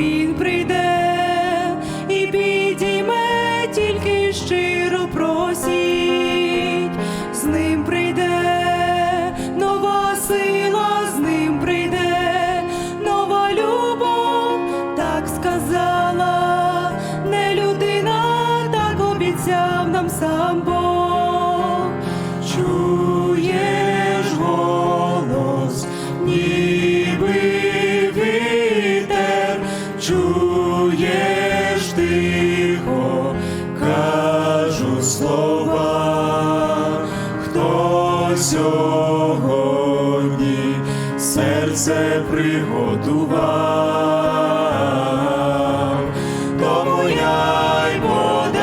він прийде. Сьогодні серце приготував, тому я й подам.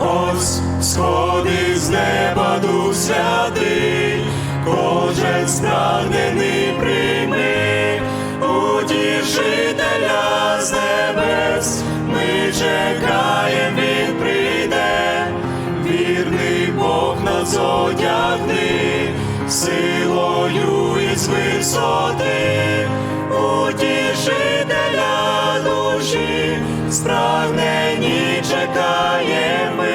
Ось сходи з неба дух святий, кожен спрагнений прийми, утішителя з небес, ми чекаєм, одягни, силою із висоти, утішителя душі, спрагнені чекаємо ми.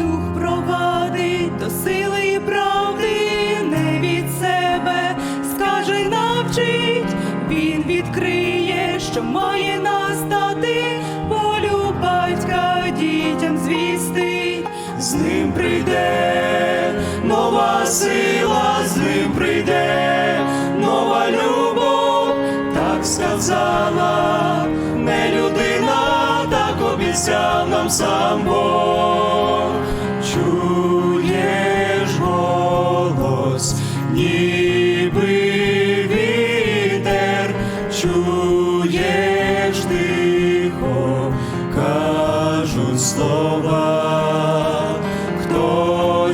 Дух провадить до сили і правди, не від себе скаже, навчить, він відкриє, що має настати, волю батька дітям звістить. з ним прийде нова сила, з ним прийде нова любов, так сказала не людина, так обіцяв нам сам Бог.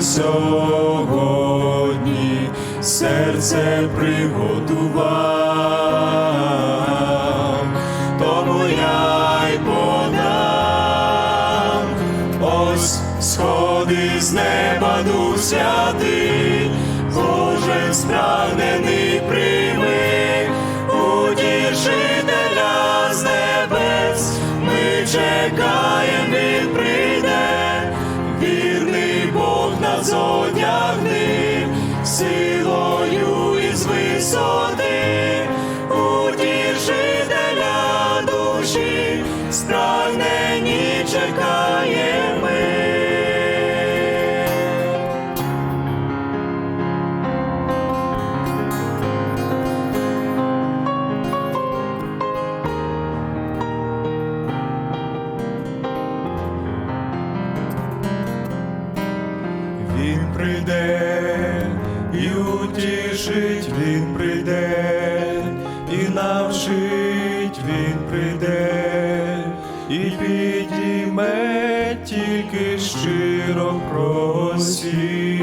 Сьогодні серце приготував, тому я й подам. Ось сходи з неба дух святий, кожен спрагнений прийми, Бог нас одягни, силою із висоти, утішителя душі, спрагнені Він прийде і утішить, він прийде, і навчить, він прийде, і підійме тільки щиро просі.